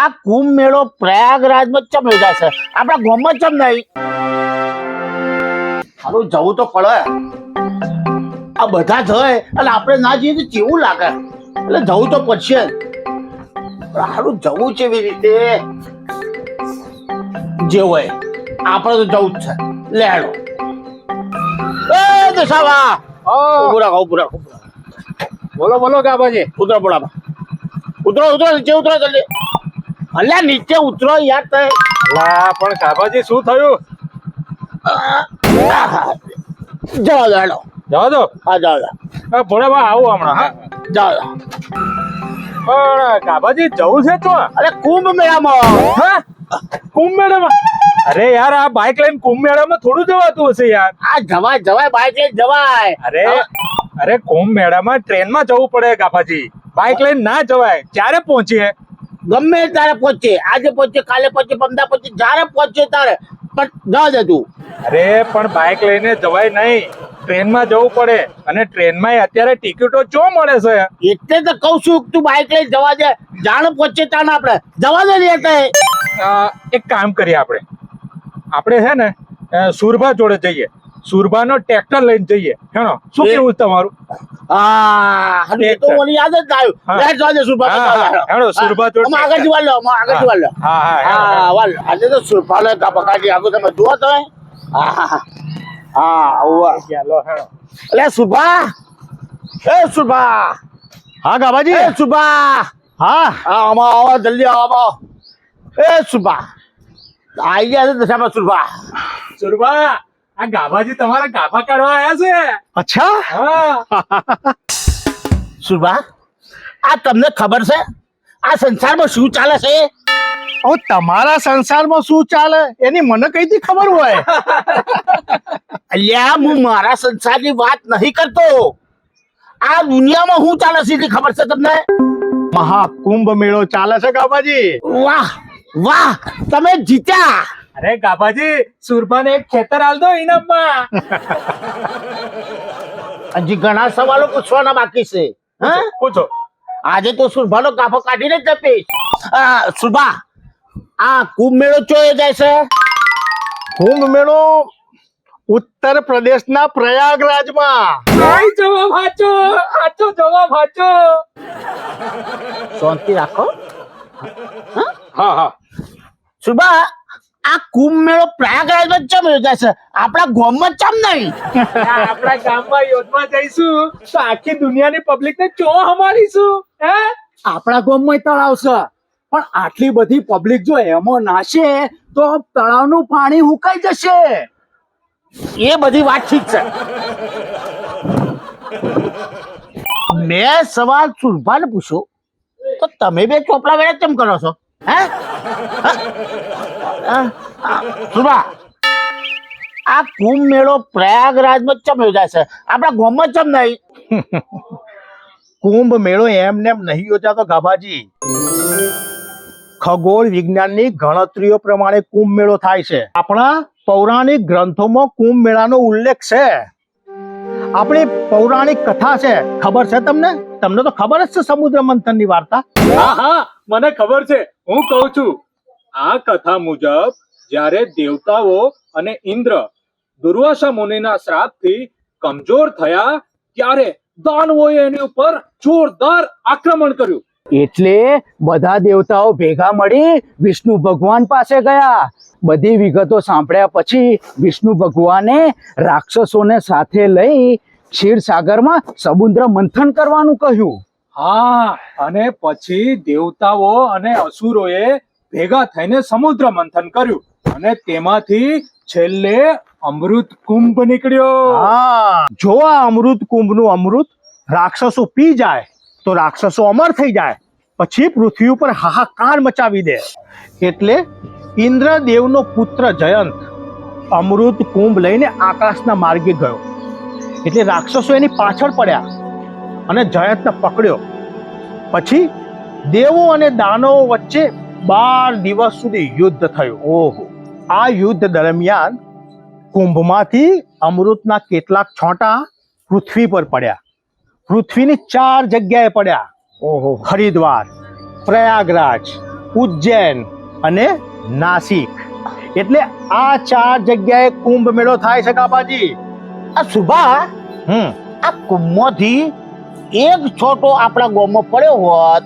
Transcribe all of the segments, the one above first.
આ કુંભ મેળો પ્રયાગરાજમાં ચમ યોજાય છે? આપણા ગામમાં ચમ નહીં? હારું જવું તો પડે. આ બધા જાય અને આપણે ના જઈએ તો કેવું લાગે? એટલે જવું તો પડશે. હારું જવું છે એવી રીતે? જે હોય આપણે તો જવું જ છે. લેડો એ દશાવા ઉભું રાખો ઉભું રાખો બોલો બોલો બોલો ગાબાજી ઉતરો બોલામાં. ઉતરો ઉતરો નીચે ઉતરો જલ્દી. અલ્યા નીચે ઉતરો યાર તે લા પણ કાબાજી શું થયું? જાઓ જાઓ જાઓ દો હા જાઓ જાઓ. આ ભોળાબા આવું હમણાં હા. જાઓ જાઓ. પણ કાબાજી જવું છે તો? અરે કુંભ મેળામાં. હા? કુંભ મેળામાં? અરે યાર આ બાઇક લઈને કુંભ મેળામાં થોડું જવાતું હશે યાર. આ જવાય જવાય બાઈક લઈને જવાય. અરે અરે કુંભ મેળામાં ટ્રેનમાં જવું પડે કાપાજી બાઇક લઈને ના જવાય. ક્યારે પહોંચીએ? ગમે તારે પહોંચે આજે પહોંચે કાલે પહોંચે પમદા પહોંચે જ્યારે પહોંચે તારે પણ ન જતું અરે પણ બાઇક લઈને જવાય નહીં. ટ્રેનમાં જવું પડે. અને ટ્રેનમાં અત્યારે ટિકિટો ચો મળે છે? એટલે તો કઉ છું તું બાઈક લઈને જવા દે. જાણ પહોંચે તાને આપણે. જવા દે એટલે એક કામ કરીએ આપણે. આપણે છે ને સુરભા જોડે જઈએ. સુરભાનો ટ્રેક્ટર લઈને જઈએ. હેણો શું કેવું તમારું? તો મને યાદ જ આવ્યું. સુરભા સુરભા આગળ લો આગળ લો હા. હા. વાલ આજે તો કાઢી આગળ તમે જુઓ હા. હા હા ચાલો, હેણો. અલે સુભા એ સુભા હા ગાબાજી એ સુભા હા. હા આમાં આવો જલ્દી આવો એ સુભા આઈ ગયા છે દશામાં સુભા સુરભા આ ગાભાજી તમારા ગાભા કાઢવા આવ્યા છે? અચ્છા? હા. સુભા આ તમને ખબર છે? આ સંસારમાં શું ચાલે છે? ઓ તમારા સંસારમાં શું ચાલે? એની મને કઈથી ખબર હોય? અલ્યા હું મારા સંસારની વાત નહીં કરતો. આ દુનિયામાં શું ચાલે છે એની ખબર છે તમને? મહાકુંભ મેળો ચાલે છે ગાબાજી વાહ વાહ તમે જીત્યા. અરે ગાભાજી સુરભાને એક ખેતર આલ દો ઇનામમાં. હજી ઘણા સવાલો પૂછવાના બાકી છે હા? પૂછો આજે તો સુરભાનો કાફો કાઢીને જ જપીશ. સુરભા આ કુંભ મેળો ચોયો જાય છે? કુંભ મેળો ઉત્તર પ્રદેશના પ્રયાગરાજમાં. જવાબ જવાબ સાચો. શાંતિ રાખો. હા હા. સુરભા આ કુંભ મેળો પ્રયાગરાજમાં ચમ યોજાશે આપણા ગામમાં ચમ નહીં? આપણા ગામમાં યોજવા જઈશું તો આખી દુનિયાની પબ્લિક ને ચો હમાડીશું હે? આપણા ગામમાં તળાવ છે. પણ આટલી બધી પબ્લિક જો એમાં નાશે તો તળાવનું પાણી હુકાઈ જશે. એ બધી વાત ઠીક છે. મેં સવાલ સુરભાને પૂછ્યો તો તમે બે ચોપડા વેળા કેમ કરો છો? હે? આ કુંભ મેળો પ્રયાગરાજમાં ચમ યોજાય છે. આપણા ગામમાં ચમ નહીં. કુંભ મેળો એમને એમ નહીં યોજાતો ગાભાજી. ખગોળ વિજ્ઞાનની ગણતરીઓ પ્રમાણે કુંભ મેળો થાય છે. આપણા પૌરાણિક ગ્રંથોમાં કુંભ મેળાનો ઉલ્લેખ છે. આપણી પૌરાણિક કથા છે. ખબર છે તમને? તમને તો ખબર જ છે સમુદ્ર મંથનની વાર્તા? હા હા, મને ખબર છે. હું કહું છું. આ કથા મુજબ જ્યારે દેવતાઓ અને ઇન્દ્ર દુર્વાસા મુનિના શ્રાપથી કમજોર થયા ત્યારે દાનવોએ એની ઉપર જોરદાર આક્રમણ કર્યું. એટલે બધા દેવતાઓ ભેગા મળી વિષ્ણુ ભગવાન પાસે ગયા. બધી વિગતો સાંભળ્યા પછી વિષ્ણુ ભગવાને રાક્ષસોને સાથે લઈ ક્ષીરસાગરમાં સમુદ્ર મંથન કરવાનું કહ્યું. હા અને પછી દેવતાઓ અને અસુરોએ ભેગા થઈને સમુદ્ર મંથન કર્યું અને તેમાંથી છેલ્લે અમૃત કુંભ નીકળ્યો. જો આ અમૃત કુંભનું અમૃત રાક્ષસો પી જાય, તો રાક્ષસો અમર થઈ જાય, પછી પૃથ્વી ઉપર હાહાકાર મચાવી દે. એટલે ઇન્દ્રદેવનો પુત્ર જયંત અમૃત કુંભ લઈને આકાશના માર્ગે ગયો. એટલે રાક્ષસો એની પાછળ પડ્યા અને જયંતને પકડ્યો. પછી દેવો અને દાનવો વચ્ચે બાર દિવસ સુધી યુદ્ધ થયું. ઓહો. આ યુદ્ધ દરમિયાન કુંભમાંથી અમૃતના કેટલાક છોટા પૃથ્વી પર પડ્યા. પૃથ્વીની ચાર જગ્યાએ પડ્યા. ઓહો. હરિદ્વાર પ્રયાગરાજ ઉજ્જૈન અને નાસિક. એટલે આ ચાર જગ્યાએ કુંભ મેળો થાય છે કાપાજી આ સુભા હમ. આ કુંભમાંથી એક છોટો આપણા ગામમાં પડ્યો હોત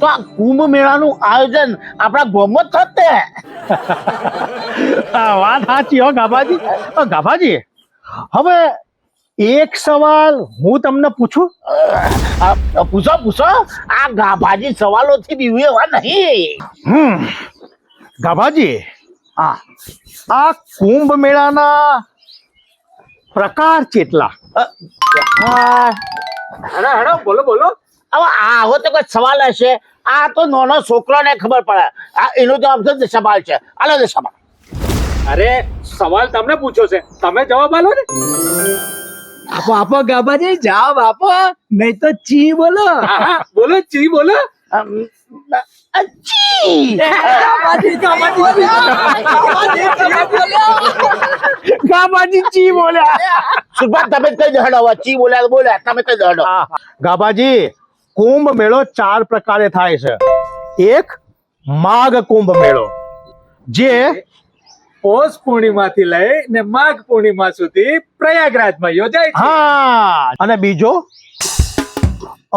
તો આ કુંભ મેળાનું આયોજન આપણા ગામમાં જ થત વાત સાચી હો ગાભાજી. ગાભાજી હવે એક સવાલ હું તમને પૂછું? પૂછો પૂછો. આ ગાભાજી સવાલોથી બીવે એવા નહીં. હમ ગાભાજી હા. આ કુંભ મેળાના પ્રકાર કેટલા? હા. હેડો બોલો બોલો. હવે આવો તો કોઈ સવાલ હશે. આ તો નાનો છોકરાને ખબર પડે. આ એનો જવાબ છે દશાબાલ છે. આલો દશાબાલ અરે સવાલ તમને પૂછ્યો છે. તમે જવાબ આલો ને. આપો આપો ગાબાજી જવાબ આપો. નહીં તો ચી બોલો. બોલો ચી બોલો. ગાબાજી ચી બોલ્યા. સુભાષ તમે કઈ દહડો? ચી બોલ્યા બોલ્યા. તમે કઈ દહડો? ગાભાજી કુંભ મેળો ચાર પ્રકારે થાય છે. એક માઘ કુંભ મેળો જે પોષ પૂર્ણિમાથી લઈ ને માઘ પૂર્ણિમા સુધી પ્રયાગરાજમાં યોજાય છે. હા અને બીજો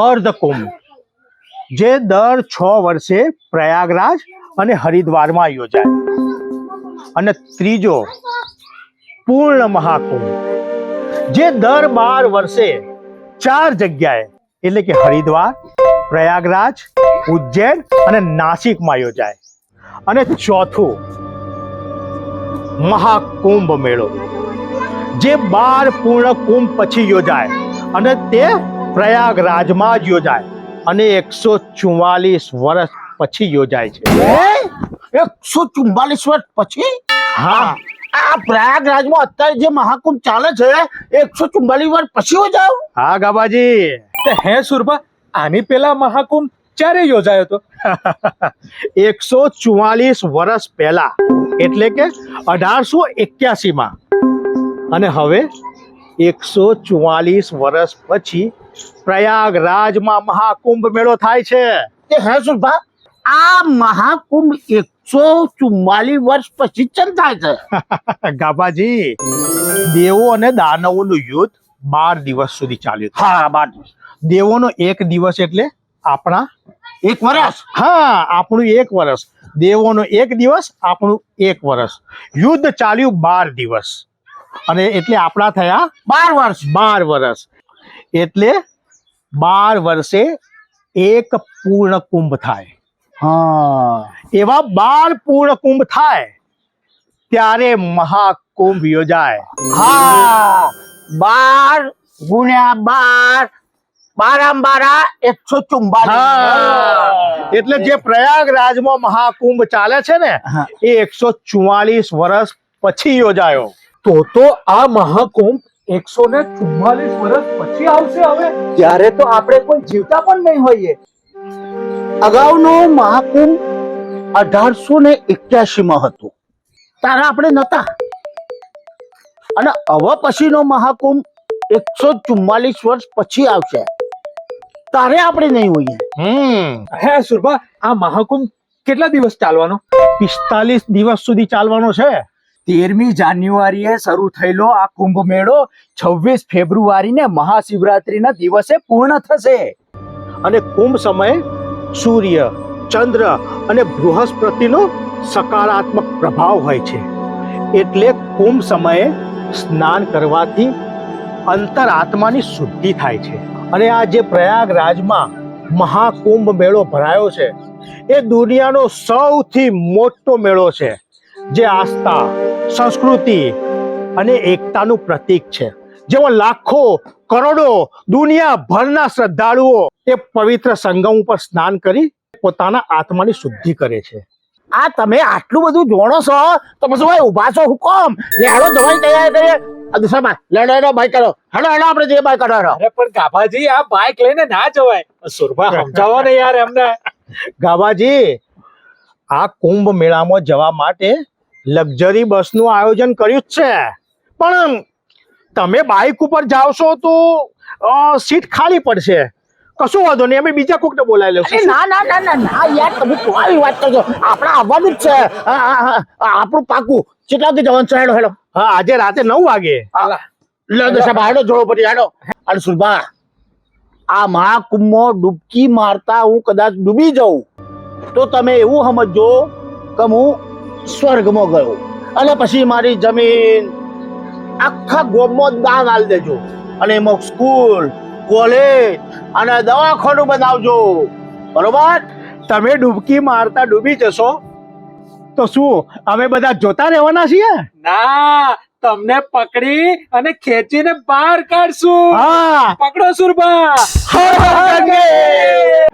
અર્ધ કુંભ જે દર છ વર્ષે પ્રયાગરાજ અને હરિદ્વારમાં યોજાય. અને ત્રીજો પૂર્ણ મહાકુંભ જે દર બાર વર્ષે ચાર જગ્યાએ એટલે કે હરિદ્વાર પ્રયાગરાજ ઉજ્જૈન અને નાસિકમાં યોજાય. અને ચોથું મહાકુંભ મેળો જે બાર પૂર્ણ કુંભ પછી યોજાય અને તે પ્રયાગરાજમાં જ યોજાય અને એકસો ચુમ્માલીસ વર્ષ પછી યોજાય છે. એકસો ચુમ્બાલીસ વર્ષ પછી? હા. આ પ્રયાગરાજમાં અત્યારે જે મહાકુંભ ચાલે છે એકસો ચુમ્બાલીસ વર્ષ પછી યોજાય? હા ગાબાજી. તે હે સુરભા આની પેલા મહાકુંભ ક્યારે યોજાયો હતો? એકસો ચુવાલીસ વર્ષ પહેલા એટલે કે અઢારસો એક્યાસી માં અને હવે એકસો ચુવાલીસ વર્ષ પછી પ્રયાગરાજમાં મહાકુંભ મેળો થાય છે. એ હે સુરભા આ મહાકુંભ એકસો ચુમ્માલીસ વર્ષ પછી ચમ થાય છે? ગાભાજી દેવો અને દાનવોનું યુદ્ધ બાર દિવસ સુધી ચાલ્યું હા બાર બાદ દેવોનો એક દિવસ એટલે આપણા એક વર્ષ હા આપણું એક વર્ષ દેવોનો એક દિવસ આપણું એક વર્ષ યુદ્ધ ચાલ્યું બાર દિવસ. અને એટલે આપણા થયા બાર વર્ષ. બાર વર્ષ એટલે બાર વર્ષે એક પૂર્ણ કુંભ થાય. હા. એવા બાર પૂર્ણ કુંભ થાય ત્યારે મહાકુંભ યોજાય. હા. બાર ગુણ્યા બાર બારા એકસો ચુમ્બાલીસ એટલે જે પ્રયાગરાજમાં મહાકુંભ ચાલે છે ને. એ એકસો ચુમ્માલીસ વર્ષ પછી યોજાયો. તો તો આ મહાકુંભ એકસો ને ચુમ્માલીસ વર્ષ પછી આવશે હવે. ત્યારે તો આપણે કોઈ જીવતા પણ નહીં હોઈએ. અગાઉનો મહાકુંભ અઢારસો ને એક્યાસી માં હતો. તારા આપણે નતા. અને હવે પછીનો મહાકુંભ એકસો ચુમ્માલીસ વર્ષ પછી આવશે. તારે આપણે નહીં હોઈએ. હમ. હે સુરભા આ મહાકુંભ કેટલા દિવસ ચાલવાનો? પિસ્તાલીસ દિવસ સુધી ચાલવાનો છે. તેરમી જાન્યુઆરીએ શરૂ થયેલો આ કુંભ મેળો છવ્વીસ ફેબ્રુઆરીને મહાશિવરાત્રીના દિવસે પૂર્ણ થશે. અને કુંભ સમયે સૂર્ય ચંદ્ર અને બૃહસ્પતિનો સકારાત્મક પ્રભાવ હોય છે. એટલે કુંભ સમયે સ્નાન કરવાથી અંતરાત્માની શુદ્ધિ થાય છે. અને આ જે પ્રયાગરાજમાં મહાકુંભ મેળો ભરાયો છે, એ દુનિયાનો સૌથી મોટો મેળો છે, જે આસ્થા, સંસ્કૃતિ અને એકતાનું પ્રતીક છે. જેમાં લાખો, કરોડો દુનિયાભરના શ્રદ્ધાળુઓ એ પવિત્ર સંગમ ઉપર સ્નાન કરી પોતાના આત્માની શુદ્ધિ કરે છે. આ તમે આટલું બધું જોણો છો? તો પછી ભાઈ ઊભા છો હુકમ લેડો તૈયારી કરીએ? આ દિશામાં લેડો લેડો બાઈક કરો હેડો હેડો આપણે જે બાઈક કરો અરે પણ ગાભાજી આ બાઇક લઈને ના જવાય. સુરભા સમજાવો ને યાર એમને. ગાબાજી આ કુંભ મેળામાં જવા માટે લક્ઝરી બસનું આયોજન કર્યું જ છે. પણ તમે બાઇક ઉપર જાવશો તો સીટ ખાલી પડશે. કશું વાંધો નહીં અમે બીજા કોકને બોલાવી લેશું ના ના ના ના ના યાર તમે તો આવી વાત કરજો. આપણે આવવાનું જ છે. આપણું પાકું. કેટલા વાગે જવાનું છે? હેડો હેડો. હા આજે રાતે નવ વાગે. લે જોડો પછી હેડો અને સુરભા આ મહાકુંભમાં ડૂબકી મારતા હું કદાચ ડૂબી જાઉં. તો તમે એવું સમજજો કે હું સ્વર્ગમાં ગયો. અને પછી મારી જમીન આખા ગોમમાં દાન આલી દેજો. અને એમાં સ્કૂલ કોલેજ અને દવાખાનું બનાવજો. બરોબર? તમે ડૂબકી મારતા ડૂબી જશો. તો શું અમે બધા જોતા રહેવાના છીએ? ના તમને પકડી અને ખેંચીને બહાર કાઢશું. હા. પકડો મહાદેવ!